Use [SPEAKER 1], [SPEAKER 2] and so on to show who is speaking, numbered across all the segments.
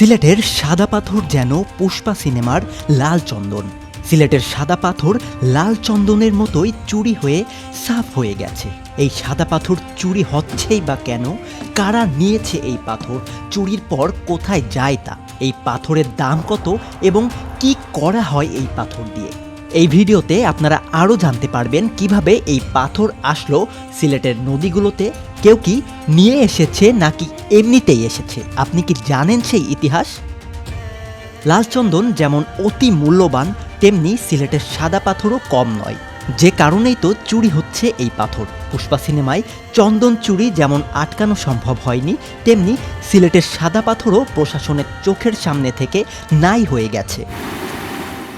[SPEAKER 1] সিলেটের সাদা পাথর যেন পুষ্পা সিনেমার লাল চন্দন। সিলেটের সাদা পাথর লাল চন্দনের মতোই চুরি হয়ে সাফ হয়ে গেছে। এই সাদা পাথর চুরি হচ্ছেই বা কেন? কারা নিয়েছে এই পাথর? চুরির পর কোথায় যায় তা? এই পাথরের দাম কত এবং কি করা হয় এই পাথর দিয়ে? এই ভিডিওতে আপনারা আরও জানতে পারবেন কীভাবে এই পাথর আসলো সিলেটের নদীগুলোতে। কেউ কি নিয়ে এসেছে নাকি এমনিতেই এসেছে? আপনি কি জানেন সেই ইতিহাস? লালচন্দন যেমন অতি মূল্যবান, তেমনি সিলেটের সাদা পাথরও কম নয়। যে কারণেই তো চুরি হচ্ছে এই পাথর। পুষ্পা সিনেমায় চন্দন চুরি যেমন আটকানো সম্ভব হয়নি, তেমনি সিলেটের সাদা পাথরও প্রশাসনের চোখের সামনে থেকে নাই হয়ে গেছে।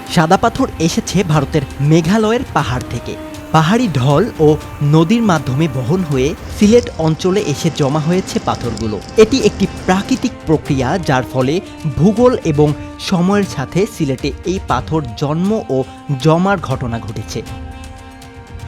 [SPEAKER 1] সাদা পাথর এসেছে ভারতের মেঘালয়ের পাহাড় থেকে। পাহাড়ি ঢল ও নদীর মাধ্যমে বহন হয়ে সিলেট অঞ্চলে এসে জমা হয়েছে পাথরগুলো। এটি একটি প্রাকৃতিক প্রক্রিয়া যার ফলে ভূগোল এবং সময়ের সাথে সিলেটে এই পাথর জন্ম ও জমার ঘটনা ঘটেছে।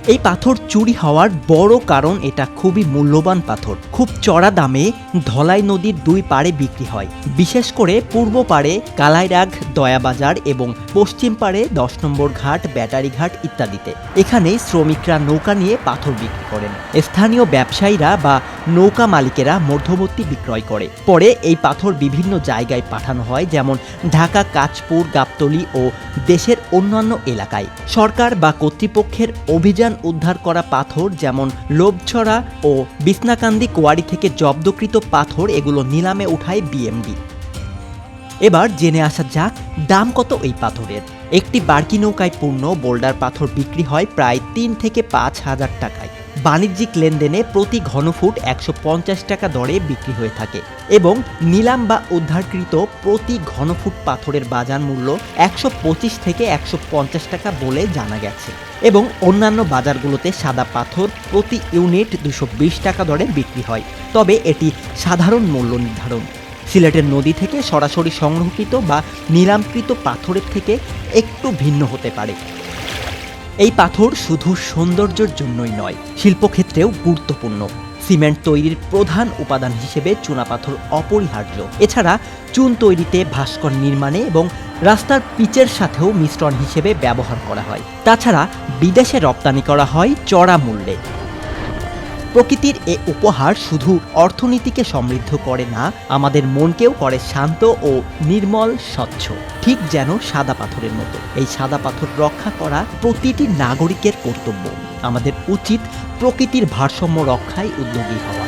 [SPEAKER 1] এই পাথর চুরি হওয়ার বড় কারণ এটা খুবই মূল্যবান পাথর। খুব চড়া দামে ধলাই নদীর দুই পাড়ে বিক্রি হয়। বিশেষ করে পূর্ব পাড়ে কালাইরাগ, দয়াবাজার এবং পশ্চিম পাড়ে দশ নম্বর ঘাট, ব্যাটারি ঘাট ইত্যাদিতে। এখানেই শ্রমিকরা নৌকা নিয়ে পাথর বিক্রি করেন। স্থানীয় ব্যবসায়ীরা বা নৌকা মালিকেরা মধ্যবর্তী বিক্রয় করে। পরে এই পাথর বিভিন্ন জায়গায় পাঠানো হয়, যেমন ঢাকা, কাঁচপুর, গাবতলী ও দেশের অন্যান্য এলাকায়। সরকার বা কর্তৃপক্ষের অভিযান উদ্ধার করা পাথর যেমন লোভছড়া ও বিছনাকান্দি কোয়ারি থেকে জব্দকৃত পাথর এগুলো নিলামে উঠায় বিএমডি। এবার জেনে আসা যাক দাম কত এই পাথরের। একটি বার্কি নৌকায় পূর্ণ বোল্ডার পাথর বিক্রি হয় প্রায় তিন থেকে পাঁচ হাজার টাকায়। বাণিজ্যিক লেনদেনে প্রতি ঘনফুট একশো পঞ্চাশ টাকা দরে বিক্রি হয়ে থাকে এবং নিলাম বা উদ্ধারকৃত প্রতি ঘনফুট পাথরের বাজার মূল্য একশো পঁচিশ থেকে একশো পঞ্চাশ টাকা বলে জানা গেছে এবং অন্যান্য বাজারগুলোতে সাদা পাথর প্রতি ইউনিট দুশো টাকা দরে বিক্রি হয়। তবে এটি সাধারণ মূল্য নির্ধারণ। সিলেটের নদী থেকে সরাসরি সংরক্ষিত বা নিলামকৃত পাথরের থেকে একটু ভিন্ন হতে পারে। এই পাথর শুধু সৌন্দর্যের জন্যই নয়, শিল্পক্ষেত্রেও গুরুত্বপূর্ণ। সিমেন্ট তৈরির প্রধান উপাদান হিসেবে চুনাপাথর অপরিহার্য। এছাড়া চুন তৈরিতে ভাস্কর নির্মাণে এবং রাস্তার পিচের সাথেও মিশ্রণ হিসেবে ব্যবহার করা হয়। তাছাড়া বিদেশে রপ্তানি করা হয় চড়া মূল্যে। প্রকৃতির এ উপহার শুধু অর্থনীতিকে সমৃদ্ধ করে না, আমাদের মনকেও করে শান্ত ও নির্মল স্বচ্ছ, ঠিক যেন সাদা পাথরের মতো। এই সাদা পাথর রক্ষা করা প্রতিটি নাগরিকের কর্তব্য। আমাদের উচিত প্রকৃতির ভারসাম্য রক্ষায় উদ্যোগী হওয়া।